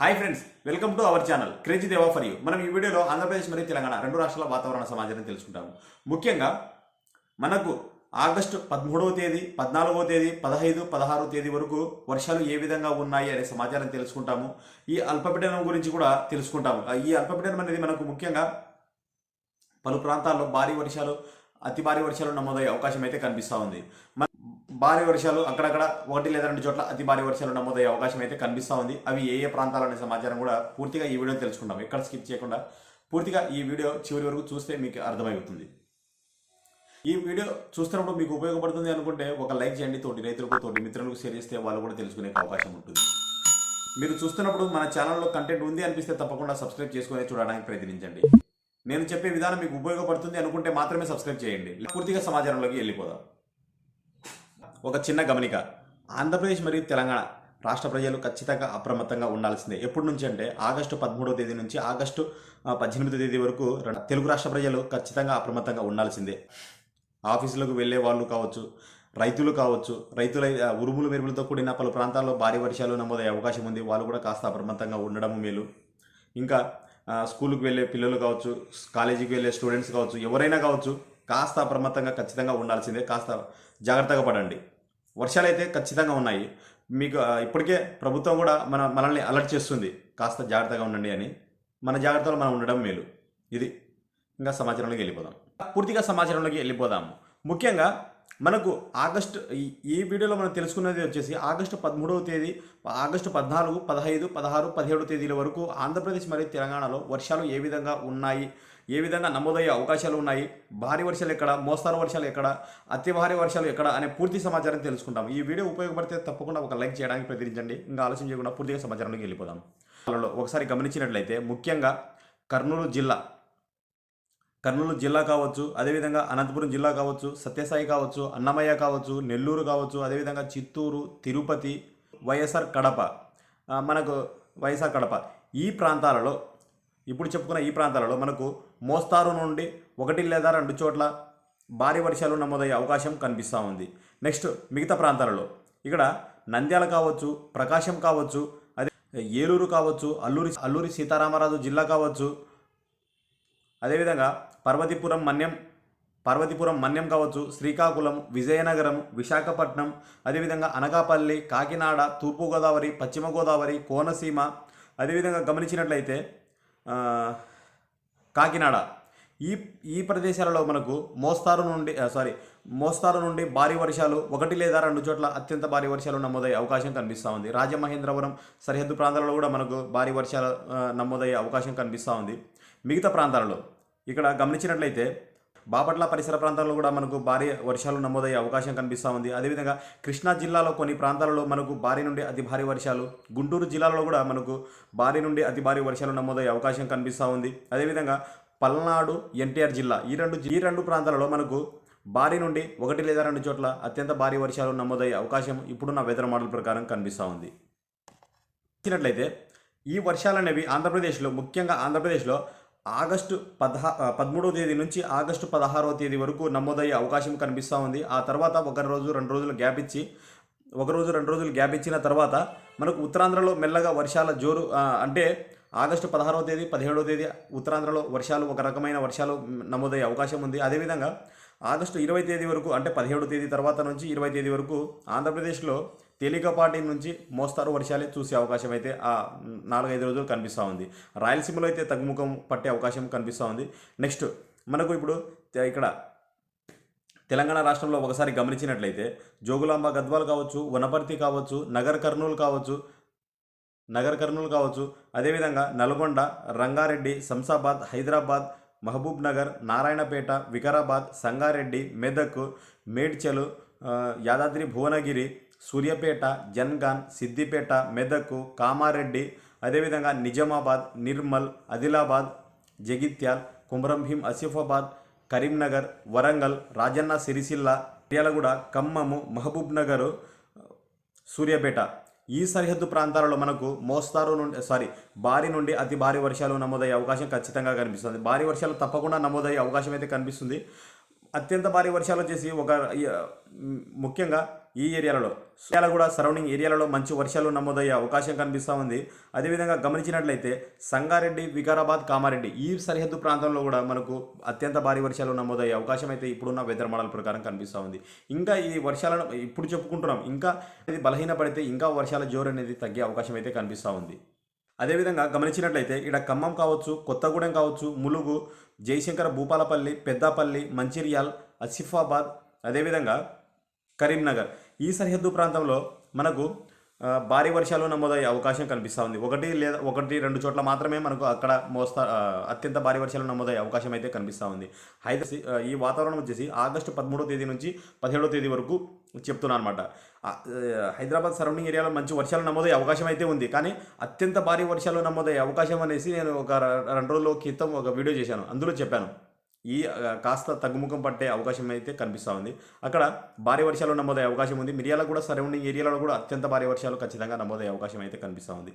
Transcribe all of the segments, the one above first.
Hi friends welcome to our channel crazy Deva for you. మనం ఈ వీడియోలో ఆంధ్రప్రదేశ్ మరియు తెలంగాణ రెండు రాష్ట్రాల వాతావరణ సమాచారం తెలుసుకుంటాము. ముఖ్యంగా మనకు ఆగస్టు పదమూడవ తేదీ పద్నాలుగవ తేదీ పదహైదు పదహారవ తేదీ వరకు వర్షాలు ఏ విధంగా ఉన్నాయి అనే సమాచారం తెలుసుకుంటాము. ఈ అల్పపీడనం గురించి కూడా తెలుసుకుంటాము. ఈ అల్పపీడనం అనేది మనకు ముఖ్యంగా పలు ప్రాంతాల్లో భారీ వర్షాలు అతి భారీ వర్షాలు నమోదయ్యే అవకాశం అయితే కనిపిస్తూ ఉంది. భారీ వర్షాలు అక్కడక్కడ ఒకటి లేదా రెండు చోట్ల అతి భారీ వర్షాలు నమోదయ్యే అవకాశం అయితే కనిపిస్తూ ఉంది. అవి ఏ ఏ ప్రాంతాలు అనే సమాచారం కూడా పూర్తిగా ఈ వీడియో తెలుసుకుందాం ఎక్కడ స్కిప్ చేయకుండా పూర్తిగా ఈ వీడియో చివరి వరకు చూస్తే మీకు అర్థమవుతుంది. ఈ వీడియో చూస్తున్నప్పుడు మీకు ఉపయోగపడుతుంది అనుకుంటే ఒక లైక్ చేయండి. తోటి రైతులకు తోటి మిత్రులకు షేర్ చేస్తే వాళ్ళు కూడా తెలుసుకునే అవకాశం ఉంటుంది. మీరు చూస్తున్నప్పుడు మన ఛానల్లో కంటెంట్ ఉంది అనిపిస్తే తప్పకుండా సబ్స్క్రైబ్ చేసుకుని చూడడానికి ప్రయత్నించండి. నేను చెప్పే విధానం మీకు ఉపయోగపడుతుంది అనుకుంటే మాత్రమే సబ్స్క్రైబ్ చేయండి. పూర్తిగా సమాచారంలోకి వెళ్ళిపోదాం. ఒక చిన్న గమనిక. ఆంధ్రప్రదేశ్ మరియు తెలంగాణ రాష్ట్ర ప్రజలు ఖచ్చితంగా అప్రమత్తంగా ఉండాల్సిందే. ఎప్పటి నుంచి అంటే ఆగస్టు పదమూడవ తేదీ నుంచి ఆగస్టు పద్దెనిమిదో తేదీ వరకు తెలుగు రాష్ట్ర ప్రజలు ఖచ్చితంగా అప్రమత్తంగా ఉండాల్సిందే. ఆఫీసులకు వెళ్ళే వాళ్ళు కావచ్చు రైతులు కావచ్చు రైతుల ఉరుములు మెరుపులతో కూడిన పలు ప్రాంతాల్లో భారీ వర్షాలు నమోదయ్యే అవకాశం ఉంది. వాళ్ళు కూడా కాస్త అప్రమత్తంగా ఉండడం మేలు. ఇంకా స్కూల్కి వెళ్ళే పిల్లలు కావచ్చు కాలేజీకి వెళ్ళే స్టూడెంట్స్ కావచ్చు ఎవరైనా కావచ్చు కాస్త అప్రమత్తంగా ఖచ్చితంగా ఉండాల్సిందే. కాస్త జాగ్రత్తగా పడండి. వర్షాలు అయితే ఖచ్చితంగా ఉన్నాయి. మీకు ఇప్పటికే ప్రభుత్వం కూడా మన మనల్ని అలర్ట్ చేస్తుంది. కాస్త జాగ్రత్తగా ఉండండి అని. మన జాగ్రత్తలో మనం ఉండడం మేలు. ఇది ఇంకా సమాచారంలోకి వెళ్ళిపోదాం. పూర్తిగా సమాచారంలోకి వెళ్ళిపోదాము. ముఖ్యంగా మనకు ఆగస్టు ఈ వీడియోలో మనం తెలుసుకున్నది వచ్చేసి ఆగస్టు పదమూడవ తేదీ ఆగస్టు పద్నాలుగు పదహైదు పదహారు పదిహేడు తేదీల వరకు ఆంధ్రప్రదేశ్ మరియు తెలంగాణలో వర్షాలు ఏ విధంగా ఉన్నాయి? ఏ విధంగా నమోదయ్యే అవకాశాలు ఉన్నాయి? భారీ వర్షాలు ఎక్కడ? మోస్తారు వర్షాలు ఎక్కడ? అతి భారీ వర్షాలు ఎక్కడ? అనే పూర్తి సమాచారం తెలుసుకుంటాం. ఈ వీడియో ఉపయోగపడితే తప్పకుండా ఒక లైక్ చేయడానికి ప్రయత్నించండి. ఇంకా ఆలోచన చేయకుండా పూర్తిగా సమాచారానికి వెళ్ళిపోదాం. వాళ్ళలో ఒకసారి గమనించినట్లయితే ముఖ్యంగా కర్నూలు జిల్లా కర్నూలు జిల్లా కావచ్చు అదేవిధంగా అనంతపురం జిల్లా కావచ్చు సత్యసాయి కావచ్చు అన్నమయ్య కావచ్చు నెల్లూరు కావచ్చు అదేవిధంగా చిత్తూరు తిరుపతి వైఎస్ఆర్ కడప. మనకు వైఎస్ఆర్ కడప. ఈ ప్రాంతాలలో ఇప్పుడు చెప్పుకున్న ఈ ప్రాంతాలలో మనకు మోస్తారు నుండి ఒకటి లేదా రెండు చోట్ల భారీ వర్షాలు నమోదయ్యే అవకాశం కనిపిస్తూ ఉంది. నెక్స్ట్ మిగతా ప్రాంతాలలో ఇక్కడ నంద్యాల కావచ్చు ప్రకాశం కావచ్చు అదే ఏలూరు కావచ్చు అల్లూరి అల్లూరి సీతారామరాజు జిల్లా కావచ్చు అదేవిధంగా పర్వతీపురం మన్యం పార్వతీపురం మన్యం కావచ్చు శ్రీకాకుళం విజయనగరం విశాఖపట్నం అదేవిధంగా అనకాపల్లి కాకినాడ తూర్పుగోదావరి పశ్చిమ గోదావరి కోనసీమ అదేవిధంగా గమనించినట్లయితే కాకినాడ. ఈ ఈ ప్రదేశాలలో మనకు మోస్తారు నుండి సారీ మోస్తారు నుండి భారీ వర్షాలు ఒకటి లేదా రెండు చోట్ల అత్యంత భారీ వర్షాలు నమోదయ్యే అవకాశం కనిపిస్తూ ఉంది. రాజమహేంద్రవరం సరిహద్దు ప్రాంతాలలో కూడా మనకు భారీ వర్షాలు నమోదయ్యే అవకాశం కనిపిస్తూ ఉంది. మిగతా ప్రాంతాలలో. ఇక్కడ గమనించినట్లయితే బాపట్ల పరిసర ప్రాంతాల్లో కూడా మనకు భారీ వర్షాలు నమోదయ్యే అవకాశం కనిపిస్తూ ఉంది. అదేవిధంగా కృష్ణా జిల్లాలో కొన్ని ప్రాంతాలలో మనకు భారీ నుండి అతి భారీ వర్షాలు గుంటూరు జిల్లాలో కూడా మనకు భారీ నుండి అతి భారీ వర్షాలు నమోదయ్యే అవకాశం కనిపిస్తూ ఉంది. అదేవిధంగా పల్నాడు ఎన్టీఆర్ జిల్లా ఈ రెండు ఈ రెండు ప్రాంతాలలో మనకు భారీ నుండి ఒకటి లేదా రెండు చోట్ల అత్యంత భారీ వర్షాలు నమోదయ్యే అవకాశం ఇప్పుడున్న వెదర్ మోడల్ ప్రకారం కనిపిస్తూ ఉంది. ఇచ్చినట్లయితే ఈ వర్షాలు అనేవి ఆంధ్రప్రదేశ్లో ముఖ్యంగా ఆంధ్రప్రదేశ్లో ఆగస్టు పదహా పదమూడవ తేదీ నుంచి ఆగస్టు పదహారవ తేదీ వరకు నమోదయ్యే అవకాశం కనిపిస్తూ ఉంది. ఆ తర్వాత ఒక రోజు రెండు రోజులు గ్యాప్ ఇచ్చి ఒక రోజు రెండు రోజులు గ్యాప్ ఇచ్చిన తర్వాత మనకు ఉత్తరాంధ్రలో మెల్లగా వర్షాల జోరు అంటే ఆగస్టు పదహారవ తేదీ పదిహేడవ తేదీ ఉత్తరాంధ్రలో వర్షాలు ఒక రకమైన వర్షాలు నమోదయ్యే అవకాశం ఉంది. అదేవిధంగా ఆగస్టు ఇరవై తేదీ వరకు అంటే పదిహేడు తేదీ తర్వాత నుంచి ఇరవై తేదీ వరకు ఆంధ్రప్రదేశ్లో తేలికపాటి నుంచి మోస్తారు వర్షాలే చూసే అవకాశం అయితే ఆ నాలుగైదు రోజులు కనిపిస్తూ ఉంది. రాయలసీమలో అయితే తగ్గుముఖం పట్టే అవకాశం కనిపిస్తూ ఉంది. నెక్స్ట్ మనకు ఇప్పుడు ఇక్కడ తెలంగాణ రాష్ట్రంలో ఒకసారి గమనించినట్లయితే జోగులాంబ గద్వాల్ కావచ్చు వనపర్తి కావచ్చు నగర్ కర్నూలు కావచ్చు నగర్ కర్నూలు కావచ్చు అదేవిధంగా నల్గొండ రంగారెడ్డి శంసాబాద్ హైదరాబాద్ మహబూబ్ నగర్ నారాయణపేట వికారాబాద్ సంగారెడ్డి మెదక్ మేడ్చలు యాదాద్రి భువనగిరి సూర్యాపేట జన్గాన్ సిద్దిపేట మెదక్ కామారెడ్డి అదేవిధంగా నిజామాబాద్ నిర్మల్ ఆదిలాబాద్ జగిత్యాల్ కుమరంభీం ఆసిఫాబాద్ కరీంనగర్ వరంగల్ రాజన్న సిరిసిల్ల మిర్యాలగూడ ఖమ్మము మహబూబ్ నగర్ సూర్యాపేట. ఈ సరిహద్దు ప్రాంతాలలో మనకు మోస్తారు నుండి సారీ భారీ నుండి అతి భారీ వర్షాలు నమోదయ్యే అవకాశం ఖచ్చితంగా కనిపిస్తుంది. భారీ వర్షాలు తప్పకుండా నమోదయ్యే అవకాశం అయితే కనిపిస్తుంది. అత్యంత భారీ వర్షాలు వచ్చేసి ఒక ముఖ్యంగా ఈ ఏరియాలలో ఏరియాలో కూడా సరౌండింగ్ ఏరియాలలో మంచి వర్షాలు నమోదయ్యే అవకాశం కనిపిస్తూ ఉంది. అదేవిధంగా గమనించినట్లయితే సంగారెడ్డి వికారాబాద్ కామారెడ్డి ఈ సరిహద్దు ప్రాంతంలో కూడా మనకు అత్యంత భారీ వర్షాలు నమోదయ్యే అవకాశం అయితే ఇప్పుడున్న వెదర్ మోడల్ ప్రకారం కనిపిస్తూ ఉంది. ఇంకా ఈ వర్షాలను ఇప్పుడు చెప్పుకుంటున్నాం. ఇంకా ఇది బలహీనపడితే ఇంకా వర్షాల జోరు అనేది తగ్గే అవకాశం అయితే కనిపిస్తూ ఉంది. అదేవిధంగా గమనించినట్లయితే ఇక్కడ ఖమ్మం కావచ్చు కొత్తగూడెం కావచ్చు ములుగు జయశంకర భూపాలపల్లి పెద్దాపల్లి మంచిర్యాల్ ఆసిఫాబాద్ అదేవిధంగా కరీంనగర్. ఈ సరిహద్దు ప్రాంతంలో మనకు భారీ వర్షాలు నమోదయ్యే అవకాశం కనిపిస్తూ ఉంది. ఒకటి లేదా ఒకటి రెండు చోట్ల మాత్రమే మనకు అక్కడ మోస్తా అత్యంత భారీ వర్షాలు నమోదయ్యే అవకాశం అయితే కనిపిస్తూ ఉంది. హైదరాబాద్ ఈ వాతావరణం వచ్చేసి ఆగస్టు పదమూడో తేదీ నుంచి పదిహేడో తేదీ వరకు చెప్తున్నా అనమాట హైదరాబాద్ సరౌండింగ్ ఏరియాలో మంచి వర్షాలు నమోదయ్యే అవకాశం అయితే ఉంది. కానీ అత్యంత భారీ వర్షాలు నమోదయ్యే అవకాశం అనేసి నేను ఒక రెండు రోజుల క్రితం ఒక వీడియో చేశాను. అందులో చెప్పాను. ఈ కాస్త తగ్గుముఖం పట్టే అవకాశం అయితే కనిపిస్తూ ఉంది. అక్కడ భారీ వర్షాలు నమోదయ్యే అవకాశం ఉంది. మిరియాల కూడా సరౌండింగ్ ఏరియాలో కూడా అత్యంత భారీ వర్షాలు ఖచ్చితంగా నమోదయ్యే అవకాశం అయితే కనిపిస్తూ ఉంది.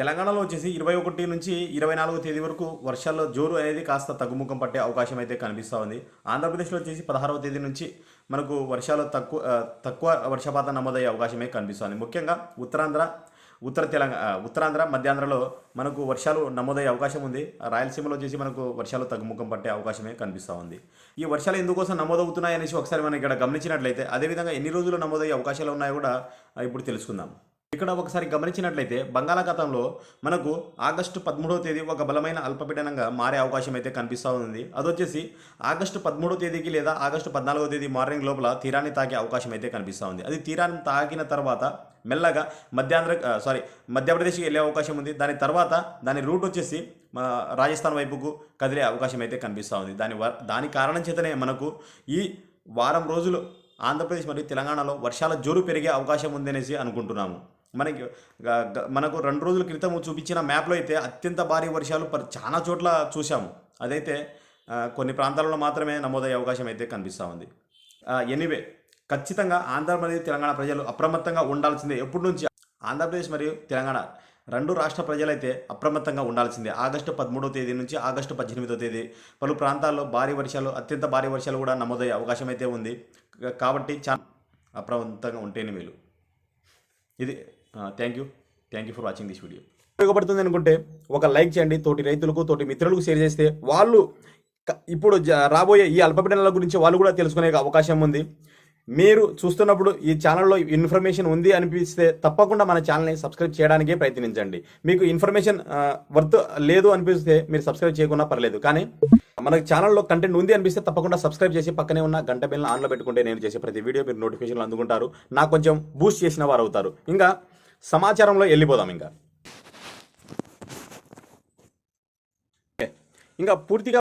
తెలంగాణలో వచ్చేసి ఇరవై ఒకటి నుంచి ఇరవై నాలుగో తేదీ వరకు వర్షాల్లో జోరు అనేది కాస్త తగ్గుముఖం పట్టే అవకాశం అయితే కనిపిస్తూ ఉంది. ఆంధ్రప్రదేశ్లో వచ్చేసి పదహారవ తేదీ నుంచి మనకు వర్షాలు తక్కువ తక్కువ వర్షపాతం నమోదయ్యే అవకాశమే కనిపిస్తుంది ముఖ్యంగా ఉత్తరాంధ్ర ఉత్తర తెలంగాణ ఉత్తరాంధ్ర మధ్యాంధ్రలో మనకు వర్షాలు నమోదయ్యే అవకాశం ఉంది. రాయలసీమలో వచ్చేసి మనకు వర్షాలు తగ్గుముఖం పట్టే అవకాశమే కనిపిస్తూ ఉంది. ఈ వర్షాలు ఎందుకోసం నమోదవుతున్నాయి అనేసి ఒకసారి మనం ఇక్కడ గమనించినట్లయితే అదేవిధంగా ఎన్ని రోజులు నమోదయ్యే అవకాశాలు ఉన్నాయో కూడా ఇప్పుడు తెలుసుకుందాం. ఇక్కడ ఒకసారి గమనించినట్లయితే బంగాళాఖాతంలో మనకు ఆగస్టు పదమూడవ తేదీ ఒక బలమైన అల్పపీడనంగా మారే అవకాశం అయితే కనిపిస్తూ ఉంది. అదొచ్చేసి ఆగస్టు పదమూడవ తేదీకి లేదా ఆగస్టు పద్నాలుగో తేదీ మార్నింగ్ లోపల తీరాన్ని తాకే అవకాశం అయితే కనిపిస్తూ ఉంది. అది తీరాన్ని తాకిన తర్వాత మెల్లగా మధ్యాంధ్ర సారీ మధ్యప్రదేశ్కి వెళ్ళే అవకాశం ఉంది. దాని తర్వాత దాని రూట్ వచ్చేసి రాజస్థాన్ వైపుకు కదిలే అవకాశం అయితే కనిపిస్తూ ఉంది. దాని వ- దాని కారణం చేతనే మనకు ఈ వారం రోజులు ఆంధ్రప్రదేశ్ మరియు తెలంగాణలో వర్షాల జోరు పెరిగే అవకాశం ఉందనేసి అనుకుంటున్నాము. మనకి మనకు రెండు రోజుల క్రితం చూపించిన మ్యాప్లో అయితే అత్యంత భారీ వర్షాలు చాలా చోట్ల చూసాము అదైతే కొన్ని ప్రాంతాలలో మాత్రమే నమోదయ్యే అవకాశం అయితే కనిపిస్తూ ఉంది. ఎనీవే ఖచ్చితంగా ఆంధ్ర మరియు తెలంగాణ ప్రజలు అప్రమత్తంగా ఉండాల్సిందే ఎప్పటి నుంచి? ఆంధ్రప్రదేశ్ మరియు తెలంగాణ రెండు రాష్ట్ర ప్రజలైతే అప్రమత్తంగా ఉండాల్సిందే. ఆగస్టు పదమూడవ తేదీ నుంచి ఆగస్టు పద్దెనిమిదవ తేదీ పలు ప్రాంతాల్లో భారీ వర్షాలు అత్యంత భారీ వర్షాలు కూడా నమోదయ్యే అవకాశం అయితే ఉంది. కాబట్టి చాలా అప్రమత్తంగా ఉంటేనే మేలు. ఇది thank you thank you for watching this video ఉపయోగపడుతుంది అనుకుంటే ఒక లైక్ చేయండి. తోటి రైతులకు తోటి మిత్రులకు షేర్ చేస్తే వాళ్ళు ఇప్పుడు రాబోయే ఈ అల్పపీడనల గురించి వాళ్ళు కూడా తెలుసుకునే అవకాశం ఉంది. మీరు చూస్తున్నప్పుడు ఈ ఛానల్లో ఇన్ఫర్మేషన్ ఉంది అనిపిస్తే తప్పకుండా మన ఛానల్ని సబ్స్క్రైబ్ చేయడానికే ప్రయత్నించండి. మీకు ఇన్ఫర్మేషన్ వర్త్ uh, లేదు అనిపిస్తే మీరు సబ్స్క్రైబ్ చేయకుండా పర్లేదు. కానీ మన ఛానల్లో కంటెంట్ ఉంది అనిపిస్తే తప్పకుండా సబ్స్క్రైబ్ చేసి పక్కనే ఉన్న గంట బిల్ని ఆన్లో పెట్టుకుంటే నేను చేసే ప్రతి వీడియో మీరు నోటిఫికేషన్లు అందుకుంటారు. నాకు కొంచెం బూస్ట్ చేసిన వారు అవుతారు. ఇంకా సమాచారంలో వెళ్ళిపోదాం ఇంకా. ఇంకా పూర్తిగా